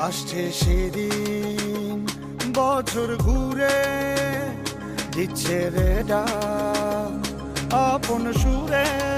আসছে সেদিন বছর ঘুরে দিচ্ছে রে আপন সুরে